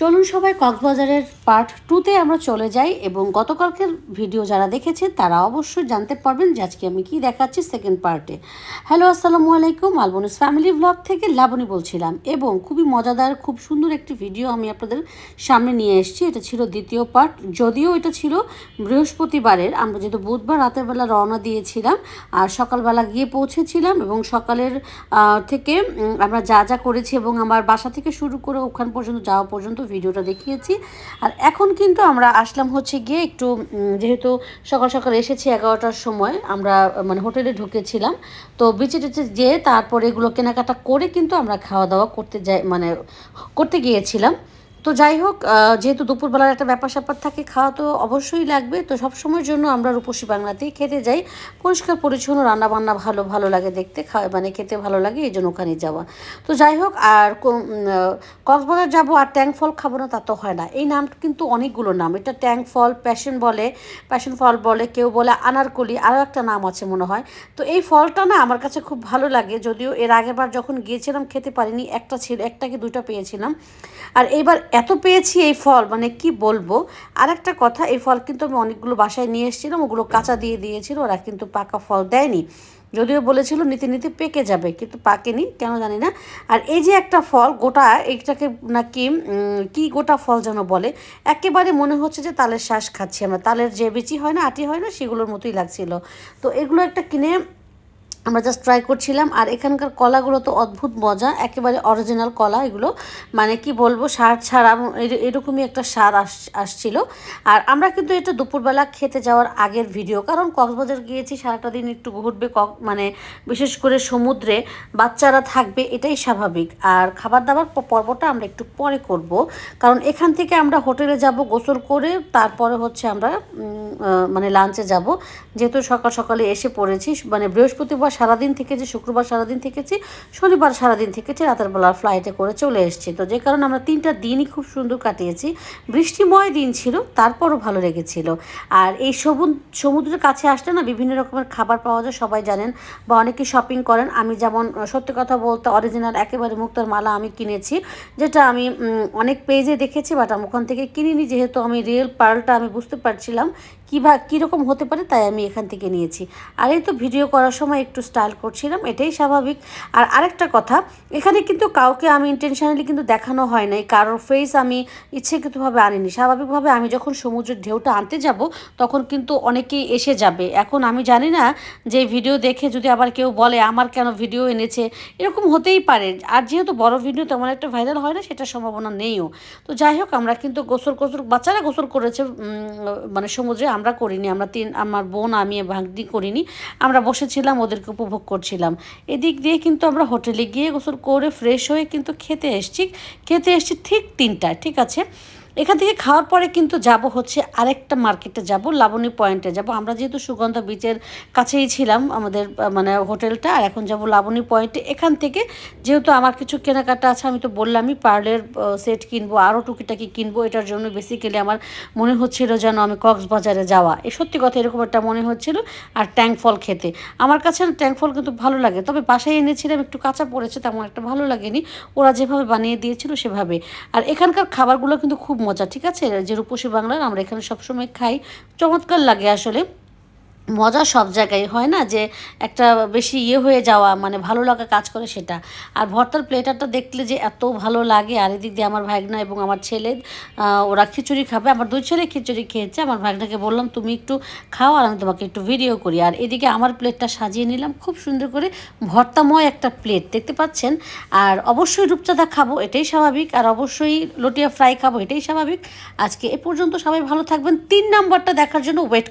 চলুন সবাই কক্সবাজারের পার্ট টুতে আমরা চলে যাই এবং গতকালকের ভিডিও যারা দেখেছেন তারা অবশ্যই জানতে পারবেন যে আজকে আমি কি দেখাচ্ছি সেকেন্ড পার্টে হ্যালো আসসালামু আলাইকুম, আলবনিস ফ্যামিলি ব্লগ থেকে লাবণী বলছিলাম এবং খুবই মজাদার, খুব সুন্দর একটি ভিডিও আমি আপনাদের সামনে নিয়ে এসেছি। এটা ছিল দ্বিতীয় পার্ট যদিও এটা ছিল বৃহস্পতিবারের। আমরা যেহেতু বুধবার রাতের বেলা রওনা দিয়েছিলাম আর সকালবেলা গিয়ে পৌঁছেছিলাম এবং সকালের থেকে আমরা যা যা করেছি এবং আমার বাসা থেকে শুরু করে ওখান পর্যন্ত, যাওয়া পর্যন্ত ভিডিওটা দেখিয়েছি। আর এখন কিন্তু আমরা আসলাম হচ্ছে গিয়ে একটু যেহেতু সকাল সকাল এসেছি এগারোটার সময়, আমরা মানে হোটেলে ঢুকেছিলাম। তো বিচে টিচে যেয়ে তারপরে এগুলো কেনাকাটা করে কিন্তু আমরা খাওয়া দাওয়া করতে যাই মানে করতে গিয়েছিলাম। তো যাই হোক যেহেতু দুপুরবেলার একটা ব্যাপার স্যাপার থাকে, খাওয়া তো অবশ্যই লাগবে। তো সব সময়ের জন্য আমরা রূপসী বাংলাতেই খেতে যাই। পরিষ্কার, পরিচ্ছন্ন রান্না বান্না ভালো ভালো লাগে দেখতে। খাওয়া মানে খেতে ভালো লাগে, এই জন্য ওখানে যাওয়া। তো যাই হোক, আর কক্সবাজার যাব আর ট্যাঙ্ক ফল খাব না, তা তো হয় না। এই নামটা কিন্তু অনেকগুলো নাম। এটা ট্যাঙ্ক ফল, প্যাশন বলে, প্যাশন ফল বলে, কেউ বলে আনারকলি, আরও একটা নাম আছে মনে হয়। তো এই ফলটা না আমার কাছে খুব ভালো লাগে, যদিও এর আগেরবার যখন গিয়েছিলাম, খেতে পারিনি, একটা ছিল, একটা কি দুইটা পেয়েছিলাম। আর এইবার এত পেয়েছি এই ফল মানে কি বলব? আর একটা কথা, এই ফল কিন্তু আমি অনেকগুলো বাসায় নিয়ে এসেছিলাম, ওগুলো কাঁচা দিয়ে দিয়েছিল, ওরা কিন্তু পাকা ফল দেয়নি। যদিও বলেছিল নিতে নিতে পেকে যাবে, কিন্তু পাকেনি, কেন জানি না। আর এই যে একটা ফল, গোটা, এইটাকে নাকি কি গোটা ফল যেন বলে, একেবারে মনে হচ্ছে যে তালের শ্বাস খাচ্ছি আমরা। তালের যে বিচি হয় না, আটি হয় না, সেগুলোর মতোই লাগছিল। তো এগুলো একটা কিনে আমরা জাস্ট ট্রাই করছিলাম, আর এখানকার কলাগুলো তো অদ্ভুত মজা, একেবারে অরিজিনাল কলা এগুলো। মানে কি বলব, সার ছাড়া এরকমই একটা সার আস, আসছিল। আর আমরা কিন্তু এটা দুপুরবেলা খেতে যাওয়ার আগের ভিডিও কারণ কক্সবাজার গিয়েছি, সারাটা দিন একটু ঘুরবে কক মানে বিশেষ করে সমুদ্রে, বাচ্চারা থাকবে, এটাই স্বাভাবিক। আর খাবার দাবার পর্বটা আমরা একটু পরে করব, কারণ এখান থেকে আমরা হোটেলে যাব, গোসল করে, তারপরে হচ্ছে আমরা মানে লাঞ্চে যাব। যেহেতু সকাল সকালে এসে পড়েছি মানে বৃহস্পতিবার সারাদিন থেকেছি, শুক্রবার সারাদিন থেকেছি, শনিবার সারাদিন থেকেছি, রাতের বেলা ফ্লাইটে করে চলে এসেছি। তো যে কারণে আমরা তিনটা দিনই খুব সুন্দর কাটিয়েছি। বৃষ্টিময় দিন ছিল, তারপরও ভালো লেগেছিল। আর এই সমুদ্র সমুদ্রের কাছে আসলে না বিভিন্ন রকমের খাবার পাওয়া যায়, সবাই জানেন বা অনেকে শপিং করেন। আমি যেমন সত্যি কথা বলতে অরিজিনাল একেবারে মুক্তার মালা আমি কিনেছি, যেটা আমি অনেক পেজে দেখেছি বাট আমি ওখান থেকে কিনিনি। যেহেতু আমি রিয়েল পার্লটা আমি বুঝতে পারছিলাম কীভা কীরকম হতে পারে, তাই আমি এখান থেকে নিয়েছি। আর এই তো ভিডিও করার সময় একটু স্টাইল করছিলাম, এটাই স্বাভাবিক। আর আরেকটা কথা, এখানে কিন্তু কাউকে আমি ইন্টেনশনালি কিন্তু দেখানো হয় নাই, কারোর ফেস আমি ইচ্ছেকৃতভাবে আনিনি। স্বাভাবিকভাবে আমি যখন সমুদ্রের ঢেউটা আনতে যাব, তখন কিন্তু অনেকেই এসে যাবে। এখন আমি জানি না যে ভিডিও দেখে যদি আবার কেউ বলে, আমার কেন ভিডিও এনেছে? এরকম হতেই পারে। আর যেহেতু বড় ভিডিও তেমন একটা ভাইরাল হয় না সেটা সম্ভাবনা নেইও। তো যাই হোক, আমরা কিন্তু গোসল গোসল বাচ্চারা গোসল করেছে মানে সমুদ্রে আমরা করিনি, আমরা তিন, আমার বোন, আমি ভাগ্নি করিনি। আমরা বসেছিলাম, ওদেরকে উপভোগ করছিলাম। এদিক দিয়ে কিন্তু আমরা হোটেলে গিয়ে গোসল করে ফ্রেশ হয়ে কিন্তু খেতে এসছি। খেতে এসছি ঠিক তিনটায়, ঠিক আছে? এখান থেকে খাওয়ার পরে কিন্তু যাব হচ্ছে আরেকটা মার্কেটে যাব, লাবণী পয়েন্টে যাব। আমরা যেহেতু সুগন্ধা বিচের কাছেই ছিলাম, আমাদের মানে হোটেলটা, আর এখন যাব লাবণী পয়েন্টে। এখান থেকে যেহেতু আমার কিছু কেনাকাটা আছে, আমি তো বললামই, পার্লের সেট কিনবো আরও টুকিটাকি কিনবো, এটার জন্য বেসিক্যালি আমার মনে হচ্ছিল যেন আমি কক্সবাজারে যাওয়া। এ, সত্যি কথা এরকম একটা মনে হচ্ছিল, আর ট্যাঙ্ক ফল খেতে। আমার কাছে ট্যাঙ্ক ফল কিন্তু ভালো লাগে, তবে বাসায় এনেছিলাম, একটু কাঁচা পড়েছে, তেমন একটা ভালো লাগেনি। ওরা যেভাবে বানিয়ে দিয়েছিল সেভাবে। আর এখানকার খাবারগুলো কিন্তু খুব মজা ঠিক আছে? যে রূপসী বাংলার আমরা এখানে সবসময় খাই। চমৎকার লাগে আসলে। মজা সব জায়গায়, হয় না? যে একটা বেশি ইয়ে হয়ে যাওয়া মানে ভালো লাগা কাজ করে সেটা। আর ভর্তার প্লেটারটা দেখলে যে এত ভালো লাগে, আর এদিক দিয়ে আমার ভাগনা এবং আমার ছেলে ওরা খিচুড়ি খাবে। আমার দুই ছেলে খিচুড়ি খেয়েছে, আমার ভাগনাকে বললাম, তুমি একটু খাও আর আমি তোমাকে একটু ভিডিও করি। আর এদিকে আমার প্লেটটা সাজিয়ে নিলাম, খুব সুন্দর করে ভর্তাময় একটা প্লেট, দেখতে পাচ্ছেন? আর অবশ্যই রূপচাঁদা খাব, এটাই স্বাভাবিক। আর অবশ্যই লটিয়া ফ্রাই খাব, এটাই স্বাভাবিক। আজকে এ পর্যন্ত সবাই ভালো থাকবেন। তিন নাম্বারটা দেখার জন্য ওয়েট